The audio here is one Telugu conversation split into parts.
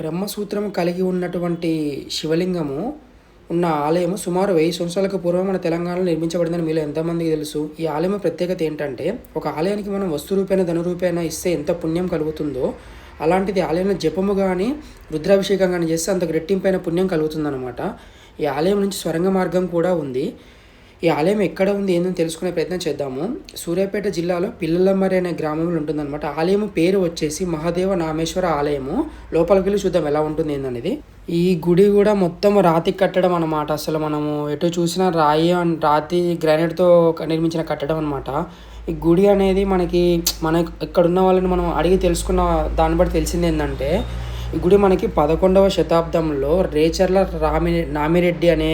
బ్రహ్మసూత్రం కలిగి ఉన్నటువంటి శివలింగము ఉన్న ఆలయము సుమారు వెయ్యి సంవత్సరాలకు పూర్వం మన తెలంగాణలో నిర్మించబడిందని మీలో ఎంతమందికి తెలుసు. ఈ ఆలయం ప్రత్యేకత ఏంటంటే ఒక ఆలయానికి మనం వస్తు రూపేణ ధన రూపేణ ఇస్తే ఎంత పుణ్యం కలుగుతుందో అలాంటిది ఆలయంలో జపము కానీ రుద్రాభిషేకం కానీ చేస్తే అంతకు రెట్టింపైన పుణ్యం కలుగుతుందన్నమాట. ఈ ఆలయం నుంచి స్వరంగ మార్గం కూడా ఉంది. ఈ ఆలయం ఎక్కడ ఉంది ఏందని తెలుసుకునే ప్రయత్నం చేద్దాము. సూర్యాపేట జిల్లాలో పిల్లలమ్మరి అనే గ్రామంలో ఉంటుందన్నమాట. ఆలయం పేరు వచ్చేసి మహాదేవ నామేశ్వర ఆలయము. లోపలికి వెళ్ళి చూద్దాం ఎలా ఉంటుంది ఏందనేది. ఈ గుడి కూడా మొత్తం రాతి కట్టడం అనమాట అసలు మనము ఎటు చూసినా రాయి రాతి గ్రానైట్తో నిర్మించిన కట్టడం అనమాట ఈ గుడి అనేది మనకి మన ఇక్కడ ఉన్న వాళ్ళని మనం అడిగి తెలుసుకున్న దాన్ని బట్టి తెలిసింది ఏంటంటే ఈ గుడి మనకి పదకొండవ శతాబ్దంలో రేచర్ల రామి నామిరెడ్డి అనే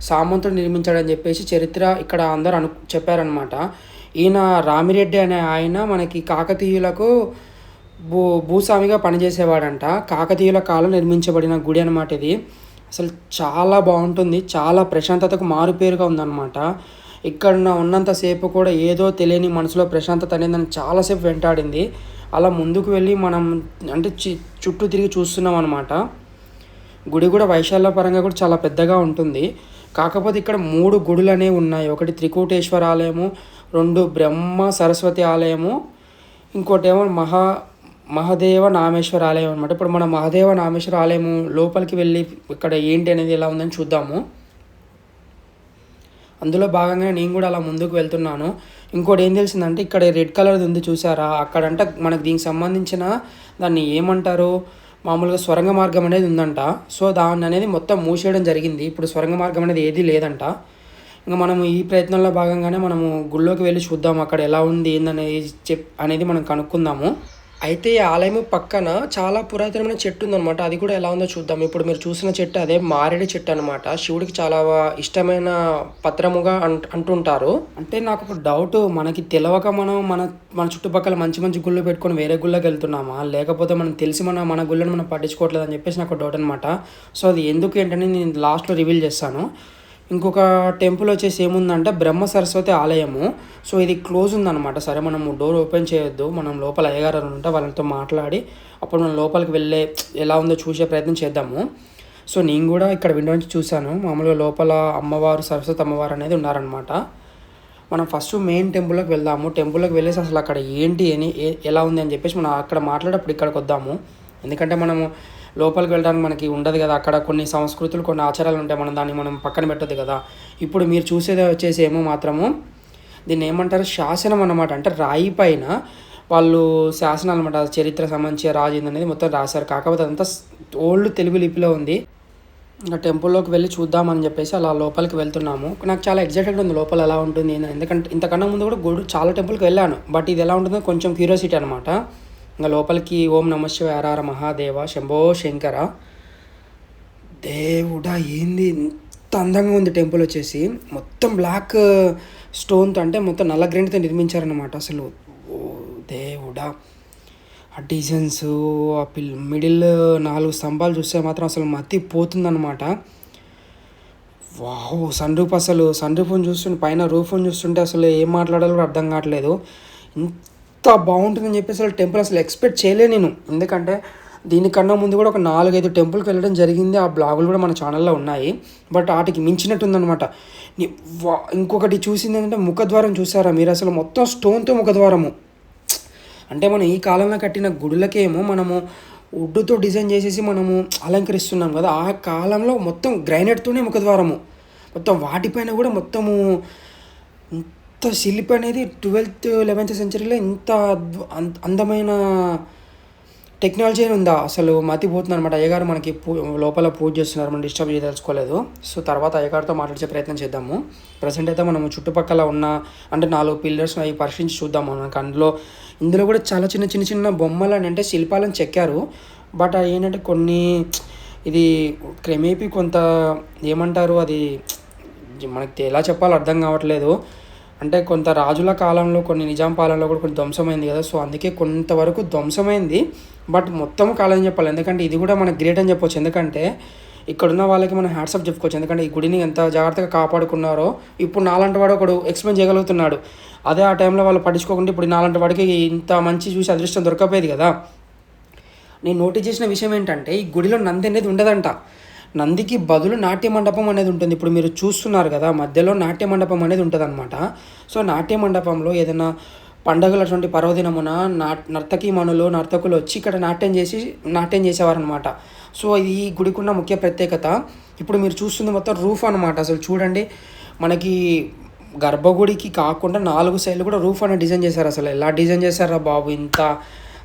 సామంతుడు నిర్మించాడని చెప్పేసి చరిత్ర ఇక్కడ అందరూ అను చెప్పారనమాట ఈయన రామిరెడ్డి అనే ఆయన మనకి కాకతీయులకు భూ భూస్వామిగా పనిచేసేవాడంట. కాకతీయుల కాలం నిర్మించబడిన గుడి అనమాట ఇది. అసలు చాలా బాగుంటుంది. చాలా ప్రశాంతతకు మారుపేరుగా ఉందన్నమాట. ఇక్కడ ఉన్నంతసేపు కూడా ఏదో తెలియని మనసులో ప్రశాంతత అనేది నన్ను చాలాసేపు వెంటాడింది. అలా ముందుకు వెళ్ళి మనం అంటే చి- చుట్టూ తిరిగి చూస్తున్నాం అనమాట గుడి కూడా వైశాల్య పరంగా కూడా చాలా పెద్దగా ఉంటుంది. కాకపోతే ఇక్కడ మూడు గుడులు అనేవి ఉన్నాయి. ఒకటి త్రికూటేశ్వర ఆలయము రెండు బ్రహ్మ సరస్వతి ఆలయము ఇంకోటి ఏమో మహా మహదేవ నామేశ్వర ఆలయం అనమాట ఇప్పుడు మన మహదేవ నామేశ్వర ఆలయము లోపలికి వెళ్ళి ఇక్కడ ఏంటి అనేది ఎలా ఉందని చూద్దాము. అందులో భాగంగా నేను కూడా అలా ముందుకు వెళ్తున్నాను. ఇంకోటి ఏం తెలిసిందంటే ఇక్కడ రెడ్ కలర్ది ఉంది చూసారా? అక్కడంట మనకు దీనికి సంబంధించిన దాన్ని ఏమంటారు? మామూలుగా స్వరంగ మార్గం అనేది ఉందంట. సో దాన్ని అనేది మొత్తం మూసేయడం జరిగింది. ఇప్పుడు స్వరంగ మార్గం అనేది ఏది లేదంట. ఇంకా మనము ఈ ప్రయత్నంలో భాగంగానే మనము గుళ్ళోకి వెళ్ళి చూద్దాం. అక్కడ ఎలా ఉంది ఏందనేది చెప్ అనేది మనం కనుక్కుందాము. అయితే ఈ ఆలయం పక్కన చాలా పురాతనమైన చెట్టు ఉందన్నమాట. అది కూడా ఎలా ఉందో చూద్దాం. ఇప్పుడు మీరు చూసిన చెట్టు అదే మారేడు చెట్టు అనమాట శివుడికి చాలా ఇష్టమైన పత్రముగా అంట అంటుంటారు. అంటే నాకు ఒక డౌట్ మనకి తెలవక మనం మన మన చుట్టుపక్కల మంచి మంచి గుళ్ళు పెట్టుకొని వేరే గుళ్ళకి వెళ్తున్నామా? లేకపోతే మనం తెలిసి మన మన గుళ్ళని మనం పట్టించుకోవట్లేదు అని చెప్పేసి నాకు డౌట్ అనమాట సో అది ఎందుకు ఏంటని నేను లాస్ట్లో రివీల్ చేస్తాను. ఇంకొక టెంపుల్ వచ్చేసి ఏముందంటే బ్రహ్మ సరస్వతి ఆలయము. సో ఇది క్లోజ్ ఉందన్నమాట. సరే మనం డోర్ ఓపెన్ చేయొద్దు. మనం లోపల అయ్యగారు ఉంటే వాళ్ళతో మాట్లాడి అప్పుడు మనం లోపలికి వెళ్ళే ఎలా ఉందో చూసే ప్రయత్నం చేద్దాము. సో నేను కూడా ఇక్కడ విండో నుంచి చూశాను. మామూలుగా లోపల అమ్మవారు సరస్వతి అమ్మవారు అనేది ఉన్నారనమాట మనం ఫస్ట్ మెయిన్ టెంపుల్లోకి వెళ్దాము. టెంపుల్లోకి వెళ్ళేసి అసలు అక్కడ ఏంటి అని ఏ- ఎలా ఉంది అని చెప్పేసి మనం అక్కడ మాట్లాడేటప్పుడు ఇక్కడికి వద్దాము. ఎందుకంటే మనము లోపలికి వెళ్ళడానికి మనకి ఉండదు కదా. అక్కడ కొన్ని సంస్కృతులు కొన్ని ఆచారాలు ఉంటాయి. మనం దాన్ని మనం పక్కన పెట్టదు కదా. ఇప్పుడు మీరు చూసేది వచ్చేసి ఏమో మాత్రము దీన్ని ఏమంటారు? శాసనం అన్నమాట. అంటే రాయి పైన వాళ్ళు శాసనాలు అనమాట చరిత్ర సంబంధించి రాజేంద్ర అనేది మొత్తం రాశారు. కాకపోతే అదంతా ఓల్డ్ తెలుగు లిపిలో ఉంది. ఇంకా టెంపుల్లోకి వెళ్ళి చూద్దామని చెప్పేసి అలా లోపలికి వెళ్తున్నాము. నాకు చాలా ఎగ్జైటెడ్ ఉంది లోపల ఎలా ఉంటుంది ఎందుకంటే ఇంతకన్నా ముందు కూడా గుడి చాలా టెంపుల్కి వెళ్ళాను. బట్ ఇది ఎలా ఉంటుందో కొంచెం క్యూరియాసిటీ అనమాట ఇంకా లోపలికి ఓం నమ శివరార మహాదేవ శంభో శంకర. దేవుడా ఏంది ఇంత అందంగా ఉంది టెంపుల్ వచ్చేసి. మొత్తం బ్లాక్ స్టోన్తో అంటే మొత్తం నల్ల గ్రైండ్తో నిర్మించారనమాట అసలు. ఓ దేవుడా. ఆ డిజైన్స్ ఆ పిల్ మిడిల్ నాలుగు స్తంభాలు చూస్తే మాత్రం అసలు మతి పోతుందన్నమాట వావ్ సన్ రూఫ్ అసలు సన్ రూఫ్ని చూస్తుంటే పైన రూఫ్ని చూస్తుంటే అసలు ఏం మాట్లాడాలో అర్థం కావట్లేదు. ఇంత బాగుంటుందని చెప్పి అసలు టెంపుల్ అసలు ఎక్స్పెక్ట్ చేయలే నేను. ఎందుకంటే దీనికన్నా ముందు కూడా ఒక నాలుగైదు టెంపుల్కి వెళ్ళడం జరిగింది. ఆ బ్లాగులు కూడా మన ఛానల్లో ఉన్నాయి. బట్ వాటికి మించినట్టుందనమాట ఇంకొకటి చూసింది ఏంటంటే ముఖద్వారం చూసారా మీరు? అసలు మొత్తం స్టోన్తో ముఖద్వారము. అంటే మనం ఈ కాలంలో కట్టిన గుడులకేమో మనము వుడ్తో డిజైన్ చేసేసి మనము అలంకరిస్తున్నాం కదా. ఆ కాలంలో మొత్తం గ్రైనైట్తోనే ముఖద్వారము. మొత్తం వాటిపైన కూడా మొత్తము ఇంత శిల్పి అనేది ట్వెల్త్ లెవెన్త్ సెంచరీలో ఇంత అద్భు- అంద- అందమైన టెక్నాలజీ ఉందా? అసలు మతిపోతుంది అనమాట అయ్యగారు మనకి పూ లోపల పూజ చేస్తున్నారు. మనం డిస్టర్బ్ చేయదలుచుకోలేదు సో తర్వాత అయ్యగారితో మాట్లాడే ప్రయత్నం చేద్దాము. ప్రజెంట్ అయితే మనం చుట్టుపక్కల ఉన్న అంటే నాలుగు పిల్లర్స్ అవి పరిశీలించి చూద్దాము మనకు అందులో ఇందులో కూడా చాలా చిన్న చిన్న చిన్న బొమ్మలు అని అంటే శిల్పాలను చెక్కారు. బట్ అవి ఏంటంటే కొన్ని ఇది క్రమేపీ కొంత ఏమంటారు అది మనకి ఎలా చెప్పాలో అర్థం కావట్లేదు. అంటే కొంత రాజుల కాలంలో కొన్ని నిజాం పాలనలో కూడా కొన్ని ధ్వంసమైంది కదా. సో అందుకే కొంతవరకు ధ్వంసమైంది. బట్ మొత్తం కాలం చెప్పాలి. ఎందుకంటే ఇది కూడా మనకు గ్రేట్ అని చెప్పొచ్చు. ఎందుకంటే ఇక్కడున్న వాళ్ళకి మనం హ్యాట్సప్ చెప్పుకోవచ్చు. ఎందుకంటే ఈ గుడిని ఎంత జాగ్రత్తగా కాపాడుకున్నారో ఇప్పుడు నాలాంటి వాడు ఒకడు ఎక్స్ప్లెయిన్ చేయగలుగుతున్నాడు. అదే ఆ టైంలో వాళ్ళు పట్టించుకోకుండా ఇప్పుడు నాలాంటి వాడికి ఇంత మంచి చూసి అదృష్టం దొరకపోయేది కదా. నేను నోటీస్ చేసిన విషయం ఏంటంటే ఈ గుడిలో నంది అనేది ఉండదంట. నందికి బదులు నాట్య మండపం అనేది ఉంటుంది. ఇప్పుడు మీరు చూస్తున్నారు కదా మధ్యలో నాట్య మండపం అనేది ఉంటుంది సో నాట్య మండపంలో ఏదైనా పండగలు అటువంటి పర్వదినమున నా నర్తకీమణులు నర్తకులు వచ్చి ఇక్కడ నాట్యం చేసి నాట్యం చేసేవారనమాట సో ఇది ఈ గుడికున్న ముఖ్య ప్రత్యేకత. ఇప్పుడు మీరు చూస్తుంది మొత్తం రూఫ్ అనమాట అసలు చూడండి మనకి గర్భగుడికి కాకుండా నాలుగు సైడ్లు కూడా రూఫ్ అనేది డిజైన్ చేశారు అసలు. ఎలా డిజైన్ చేశారా బాబు? ఇంత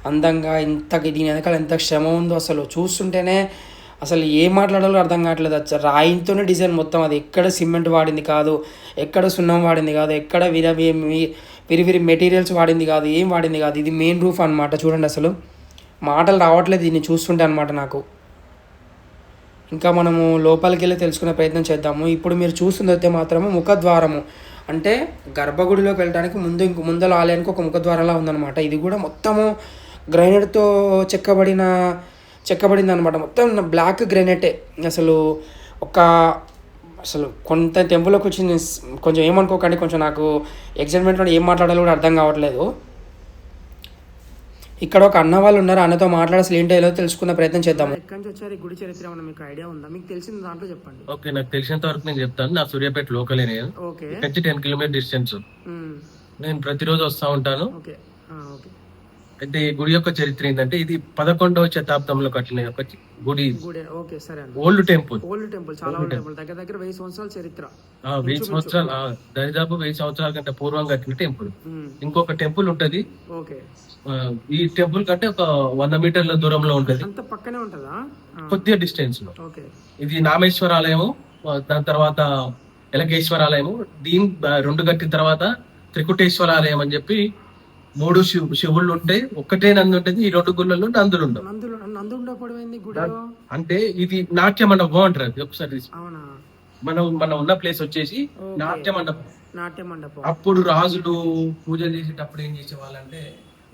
అందంగా ఇంత దీని వెనకాల ఎంత శ్రమ ఉందో అసలు. చూస్తుంటేనే అసలు ఏం మాట్లాడాలో అర్థం కావట్లేదు అచ్చ. రాయితోనే డిజైన్ మొత్తం అది. ఎక్కడ సిమెంట్ వాడింది కాదు ఎక్కడ సున్నం వాడింది కాదు ఎక్కడ విరవి విరి విరి మెటీరియల్స్ వాడింది కాదు ఏం వాడింది కాదు. ఇది మెయిన్ రూఫ్ అనమాట చూడండి అసలు. మాటలు రావట్లేదు దీన్ని చూస్తుంటే అనమాట నాకు. ఇంకా మనము లోపలికి వెళ్ళి తెలుసుకునే ప్రయత్నం చేద్దాము. ఇప్పుడు మీరు చూస్తుందైతే మాత్రము ముఖద్వారము. అంటే గర్భగుడిలోకి వెళ్ళడానికి ముందు ఇంక ముందల ఆలయానికి ఒక ముఖద్వారంలా ఉందన్నమాట. ఇది కూడా మొత్తము గ్రైనేట్తో చెక్కబడిన చెక్కబడింది అనమాట మొత్తం బ్లాక్ గ్రైనేటే. అసలు ఒక అసలు కొంత టెంపుల్లోకి వచ్చి కొంచెం ఏమనుకోకండి కొంచెం నాకు ఎగ్జైట్మెంట్లో ఏం మాట్లాడాలో కూడా అర్థం కావట్లేదు. ఇక్కడ ఒక అన్న వాళ్ళు ఉన్నారు అన్నతో మాట్లాడి అసలు ఏంటో ఏదో తెలుసుకునే ప్రయత్నం చేద్దాము ఎక్కడి నుంచి వచ్చారు? గుడి చరిత్ర ఏమన్నా మీకు ఐడియా ఉందా? మీకు తెలిసిన దాంట్లో చెప్పండి. ఓకే నాకు తెలిసినంత వరకు నేను చెప్తాను. నా సూర్యాపేట లోకలే నేను. ఓకే. Ten kilometer distance. నేను ప్రతిరోజు వస్తూ ఉంటాను. ఓకే. ఆ, ఓకే. అయితే ఈ గుడి యొక్క చరిత్ర ఏంటంటే ఇది పదకొండవ శతాబ్దంలో కట్టిన ఒక గుడి. ఓకే సరే ఓల్డ్ టెంపుల్. ఓల్డ్ టెంపుల్ చాలా ఓల్డ్ టెంపుల్. దగ్గర దగ్గర వెయ్యి సంవత్సరాల చరిత్ర. వెయ్యి సంవత్సరాలు దరిదాపు వెయ్యి సంవత్సరాల కంటే పూర్వం కట్టిన టెంపుల్. ఇంకొక టెంపుల్ ఉంటది. ఓకే. ఈ టెంపుల్ కంటే ఒక వంద మీటర్ల దూరంలో ఉంటది. అంత పక్కనే ఉంటుందా? కొద్దిగా డిస్టెన్స్లో. ఓకే. ఇది నామేశ్వర ఆలయము దాని తర్వాత ఎలకేశ్వర ఆలయము దీని రెండు కట్టిన తర్వాత త్రికుటేశ్వర ఆలయం అని చెప్పి మూడు శివ శివుళ్ళు ఉంటాయి ఒక్కటే నంది ఉంటుంది ఈ రెండు గుళ్ళల్లో నందులు ఉండవు. నందు ఉండకపోవడం అంటే ఇది నాట్య మండపం అంటారు ఒకసారి మనం మనం ఉన్న ప్లేస్ వచ్చేసి. నాట్య మండపం. నాట్య మండపం. అప్పుడు రాజులు పూజలు చేసేటప్పుడు ఏం చేసేవాళ్ళంటే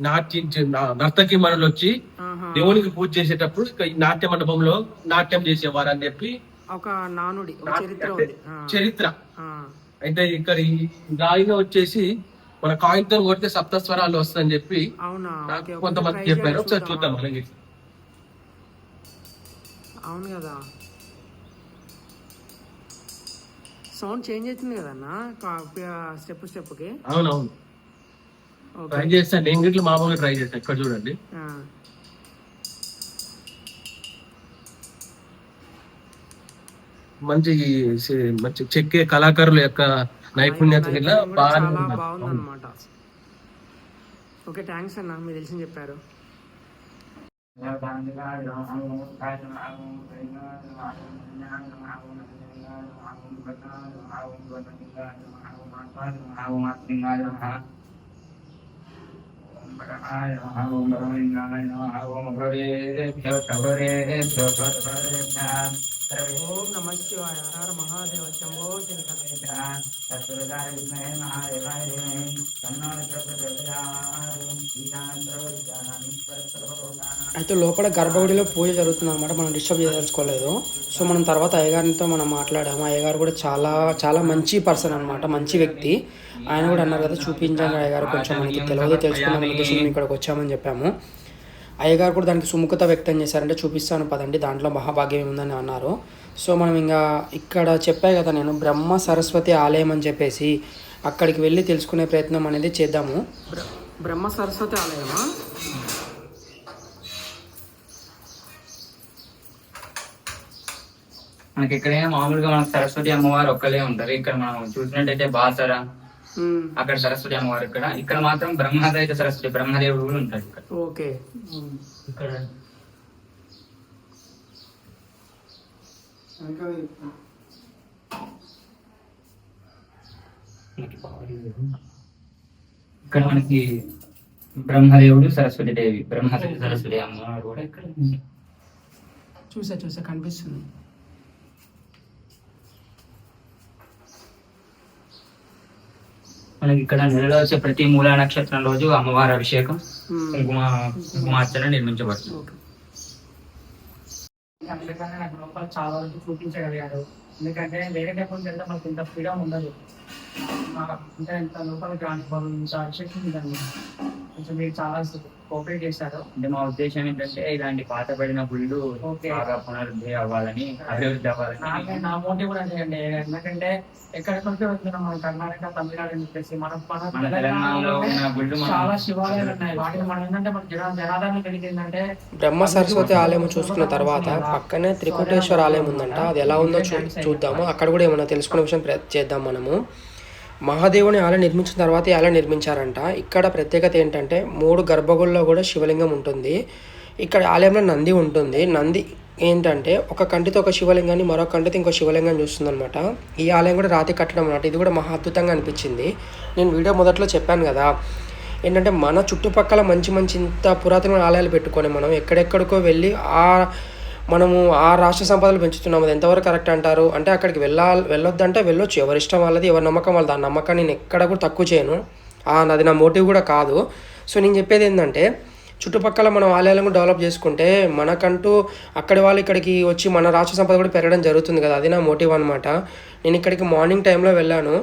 నాట్యం నా- నర్తకి మనులు వచ్చి. దేవునికి పూజ చేసేటప్పుడు ఈ నాట్య మండపంలో నాట్యం చేసేవారు అని చెప్పి ఒక నానుడి చరిత్ర. అయితే ఇక్కడ ఈ రాయిగా వచ్చేసి మన కాయిన్తో కొడితే సప్త స్వరాలు వస్తాయని చెప్పి అవునా? నాకు. కొంతమంది చెప్పారు. ఒకసారి? చూద్దాం అలాగే అవును కదా. సౌండ్ చేంజ్ అవుతుంది కదన్నా? స్టెప్ స్టెప్కి? అవునవును. ఓకే. ట్రై చేస్తాను నేను గిట్ల మామూలుగా ట్రై చేస్తాను ఇక్కడ చూడండి. మంచి మంచి చెక్కే కళాకారుల యొక్క నైపుణ్యత చాలా బాగుంది అనమాట ఓకే థ్యాంక్స్ అన్న మీరు తెలిసింది చెప్పారు. ఓం నమ శివాయ. హర మహాదేవ శంభో శంకర అయితే లోపల గర్భగుడిలో పూజ జరుగుతుంది అనమాట మనం డిస్టర్బ్ చేయదలుచుకోలేదు సో మనం తర్వాత అయ్యగారితో మనం మాట్లాడాము. అయ్యగారు కూడా చాలా చాలా మంచి పర్సన్ అనమాట మంచి వ్యక్తి. ఆయన కూడా అన్నారు కదా చూపించాలి అయ్యగారు కొంచెం మనకి తెలియదు తెలుసుకున్నాం మేము. ఇక్కడికి వచ్చామని చెప్పాము. అయ్యగారు కూడా దానికి సుముఖత వ్యక్తం చేశారంటే చూపిస్తాను పదండి దాంట్లో మహాభాగ్యం ఉందని అన్నారు. సో మనం ఇంకా ఇక్కడ చెప్పా కదా నేను బ్రహ్మ సరస్వతి ఆలయం అని చెప్పేసి అక్కడికి వెళ్ళి తెలుసుకునే ప్రయత్నం అనేది చేద్దాము. బ్రహ్మ సరస్వతి ఆలయమా? మనకి ఎక్కడైనా మామూలుగా మనకు సరస్వతి అమ్మవారు ఒక్కలే ఉంటారు. ఇక్కడ మనం చూసినట్టయితే బాసర. అక్కడ సరస్వతి అమ్మవారు ఇక్కడ. ఇక్కడ మాత్రం బ్రహ్మదైత సరస్వతి బ్రహ్మదేవుడు కూడా ఉంటాడు ఇక్కడ. ఓకే. ఇక్కడ. ఇక్కడ మనకి బ్రహ్మదేవుడు సరస్వతి దేవి బ్రహ్మదేవి సరస్వతి అమ్మవారు కూడా ఇక్కడ ఉంది. చూసా చూసా కనిపిస్తుంది. మనకి ఇక్కడ నెలలో వచ్చే ప్రతి మూలా నక్షత్రం రోజు అమ్మవారి అభిషేకం. కుంకుమ కుంకుమార్చన నిర్మించబడుతుంది. అందుకని నాకు లోపల చాలా వరకు చూపించగలిగాడు ఎందుకంటే వేరే టెంపుల్కి వెళ్తే మనకు ఇంత ఫ్రీడమ్ ఉండదు. మా- అంటే ఇంత లోపల గ్రాంట్ ఇంత అభిషేకం ఉందండి. కొంచెం మీరు చాలా కోఆపరేట్ చేశారు. అంటే మా ఉద్దేశం ఏంటంటే ఇలాంటి పాతబడిన గుళ్ళు ఓకే. బాగా పునరుద్ధి అవ్వాలని అభివృద్ధి నాకే అవ్వాలని నా మోటివ్ కూడా చేయండి ఎందుకంటే ఎక్కడెక్కడికి వెళ్తున్నాం మనం కర్ణాటక తమిళనాడు అని చెప్పేసి మన మన మన తెలంగాణలో ఉన్న గుళ్ళు మనం చాలా శివాలయాలు ఉన్నాయి. వాటిని మనం ఏంటంటే మన జన జనాదరణ పెరిగిందంటే బ్రహ్మ సరస్వతి ఆలయం చూసుకున్న తర్వాత పక్కనే త్రికుటేశ్వర ఆలయం ఉందంట. అది ఎలా ఉందో చూ చూద్దాము. అక్కడ కూడా ఏమైనా తెలుసుకునే విషయం ప్రయత్ చేద్దాం మనము. మహాదేవుని ఆలయం నిర్మించిన తర్వాత ఈ ఆలయం నిర్మించారంట. ఇక్కడ ప్రత్యేకత ఏంటంటే మూడు గర్భగుడిలో కూడా శివలింగం ఉంటుంది. ఇక్కడ ఆలయంలో నంది ఉంటుంది. నంది ఏంటంటే ఒక కంటితో ఒక శివలింగాన్ని మరో కంటితో ఇంకో శివలింగం చూస్తుందనమాట ఈ ఆలయం కూడా రాతి కట్టడం అన్నమాట. ఇది కూడా మహా అద్భుతంగా అనిపించింది. నేను వీడియో మొదట్లో చెప్పాను కదా. ఏంటంటే మన చుట్టుపక్కల మంచి మంచి ఇంత పురాతనమైన ఆలయాలు పెట్టుకొని మనం ఎక్కడెక్కడికో వెళ్ళి ఆ మనము ఆ రాష్ట్ర సంపదలు పెంచుతున్నాము అది ఎంతవరకు కరెక్ట్ అంటారు? అంటే అక్కడికి వెళ్ళాలి వెళ్ళొద్దంటే వెళ్ళొచ్చు. ఎవరి ఇష్టం వాళ్ళది ఎవరి నమ్మకం వాళ్ళది. ఆ నమ్మకాన్ని నేను ఎక్కడ కూడా తక్కువ చేయను. అది నా మోటివ్ కూడా కాదు. సో నేను చెప్పేది ఏంటంటే చుట్టుపక్కల మనం ఆలయాలను డెవలప్ చేసుకుంటే మనకంటూ అక్కడి వాళ్ళు ఇక్కడికి వచ్చి మన రాష్ట్ర సంపద కూడా పెరగడం జరుగుతుంది కదా. అది నా మోటివ్ అనమాట నేను ఇక్కడికి మార్నింగ్ టైంలో వెళ్ళాను.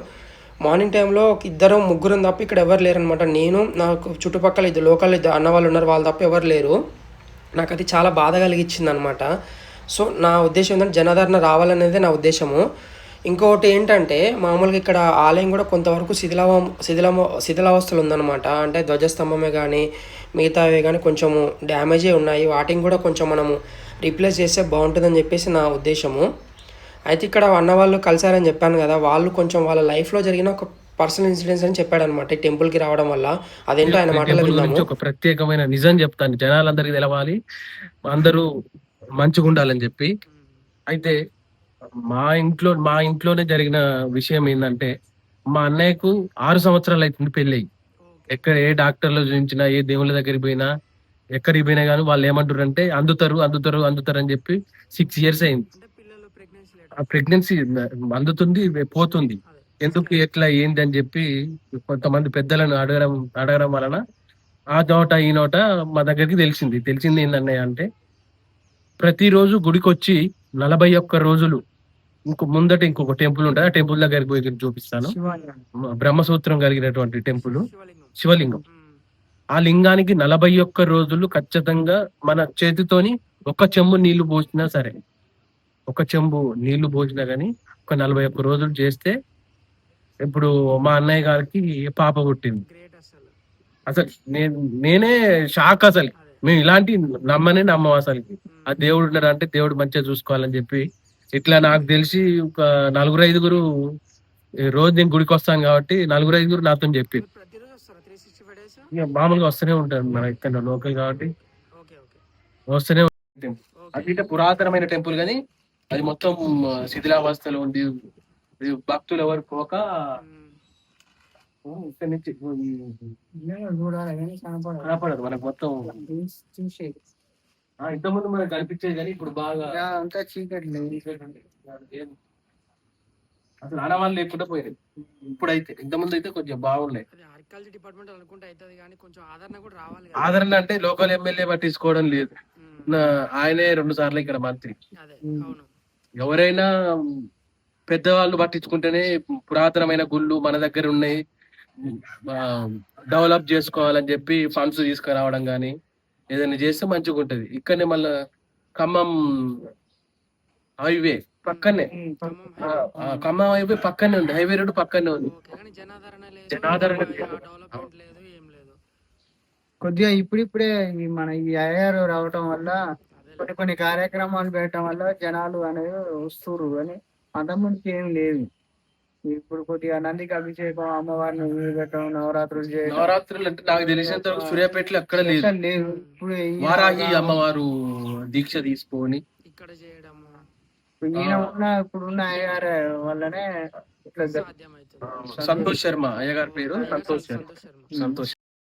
మార్నింగ్ టైంలో ఇద్దరు ముగ్గురం తప్ప ఇక్కడ ఎవరు లేరనమాట నేను నాకు చుట్టుపక్కల ఇద్దరు లోకల్ ఇద్దరు అన్న వాళ్ళు ఉన్నారు వాళ్ళు తప్ప ఎవరు లేరు. నాకు అది చాలా బాధ కలిగించింది అనమాట సో నా ఉద్దేశం ఏంటంటే జనాదరణ రావాలనేది నా ఉద్దేశము. ఇంకొకటి ఏంటంటే మామూలుగా ఇక్కడ ఆలయం కూడా కొంతవరకు శిథిలవ శిథిలమ శిథిలావస్థలు ఉందన్నమాట అంటే ధ్వజస్తంభమే కానీ మిగతావి కానీ కొంచెము డ్యామేజే ఉన్నాయి. వాటిని కూడా కొంచెం మనము రీప్లేస్ చేస్తే బాగుంటుందని చెప్పేసి నా ఉద్దేశము. అయితే ఇక్కడ అన్న వాళ్ళు కలిసారని చెప్పాను కదా వాళ్ళు కొంచెం వాళ్ళ లైఫ్లో జరిగిన ఒక పర్సనల్ ఇన్సిడెంట్స్ అని చెప్పాడు అనమాట ఈ టెంపుల్కి రావడం వల్ల అదేంటో ఆయన మాటలో టెంపుల్ ఒక ప్రత్యేకమైన నిజం చెప్తాను. జనాలందరికీ తెలవాలి. అందరూ మంచిగా ఉండాలని చెప్పి. అయితే మా ఇంట్లో మా ఇంట్లోనే జరిగిన విషయం ఏంటంటే మా అన్నయ్యకు ఆరు సంవత్సరాలు అవుతుంది పెళ్ళి. ఎక్కడ ఏ డాక్టర్లు చూపించినా ఏ దేవుళ్ళ దగ్గరికి పోయినా ఎక్కడికి పోయినా కానీ వాళ్ళు ఏమంటారు అంటే అందుతారు అందుతారు అందుతారు అని చెప్పి సిక్స్ ఇయర్స్ అయింది. ఆ ప్రెగ్నెన్సీ అందుతుంది పోతుంది. ఎందుకు ఎట్లా ఏంది అని చెప్పి కొంతమంది పెద్దలను అడగడం అడగడం వలన ఆ నోట ఈ నోట మా దగ్గరికి తెలిసింది. తెలిసింది ఏందన్నయ్య అంటే ప్రతిరోజు గుడికి వచ్చి నలభై ఒక్క రోజులు ఇంకో ముందట ఇంకొక టెంపుల్ ఉంటుంది. ఆ టెంపుల్ దగ్గరికి పోయి చూపిస్తాను. బ్రహ్మసూత్రం కలిగినటువంటి టెంపుల్. శివలింగం. ఆ లింగానికి నలభై ఒక్క రోజులు ఖచ్చితంగా మన చేతితోని ఒక చెంబు నీళ్ళు పోసినా సరే ఒక చెంబు నీళ్ళు పోసినా గానీ ఒక నలభై ఒక్క రోజులు చేస్తే ఇప్పుడు మా అన్నయ్య గారికి పాప పుట్టింది. అసలు నేను నేనే షాక్ అసలు. మేము ఇలాంటి నమ్మనే నమ్మం అసలు. ఆ దేవుడు ఉన్నాడు అంటే దేవుడు మంచిగా చూసుకోవాలని చెప్పి. ఇట్లా నాకు తెలిసి ఒక నలుగురు ఐదుగురు రోజు నేను గుడికి వస్తాను కాబట్టి నలుగురు ఐదుగురు నాతో చెప్పి మామూలుగా వస్తూనే ఉంటాను మన ఇక్కడ లోకల్ కాబట్టి. వస్తూనే ఉంటాం. అది ఇట్లా పురాతనమైన టెంపుల్ కానీ అది మొత్తం శిథిలావస్థలో ఉంది భక్తులు ఎవరు పోక ఇక్కడ నుంచి కనపడదు. మనకు మొత్తం. ఇంతకుముందు మనకు కనిపించేది కానీ ఇప్పుడు బాగా అంతా చీకటి ఏం- అసలు ఆడవాళ్ళు లేకుండా పోయారు ఇప్పుడైతే ఇంతకుముందు అయితే కొంచెం బాగున్నాయి అది హార్టికల్చర్ డిపార్ట్మెంట్ అనుకుంటే అవుతుంది కానీ కొంచెం ఆదరణ కూడా రావాలి ఆదరణ అంటే లోకల్ ఎమ్మెల్యే పట్టించుకోవడం లేదు. ఆయనే రెండు సార్లు ఇక్కడ మంత్రి. అదే ఉమ్. అవును. ఎవరైనా పెద్దవాళ్ళు పట్టించుకుంటేనే పురాతనమైన గుళ్ళు మన దగ్గర ఉన్నాయి. డెవలప్ చేసుకోవాలని చెప్పి ఫండ్స్ తీసుకురావడం కానీ ఏదైనా చేస్తే మంచిగా ఉంటది. ఇక్కడనే మళ్ళా ఖమ్మం హైవే పక్కనే. ఖమ్మం హైవే. పక్కనే ఉంది. హైవే రోడ్ పక్కనే ఉంది. జనాదరణ కొద్దిగా ఇప్పుడిప్పుడే ఈ మన ఈ అయ్యారు రావటం వల్ల కొన్ని కొన్ని కార్యక్రమాలు పెట్టడం వల్ల జనాలు అనేది వస్తురు అని అంతకుముందుకి ఏం లేదు. ఇప్పుడు కొద్దిగా నందికి అభిషేకం అమ్మవారిని పెట్టడం నవరాత్రులు చేయడం. నవరాత్రులు అంటే నాకు తెలిసినంత వరకు సూర్యాపేటలో ఎక్కడ లేదు. ఇప్పుడు వారాహి అమ్మవారు దీక్ష తీసుకొని ఇక్కడ చేయడము. ఈయన ఉన్న ఇప్పుడున్న అయ్యారు వల్లనే ఇట్లా సంతోష్ శర్మ అయ్యగారి పేరు సంతోష్ శర్మ. సంతోష్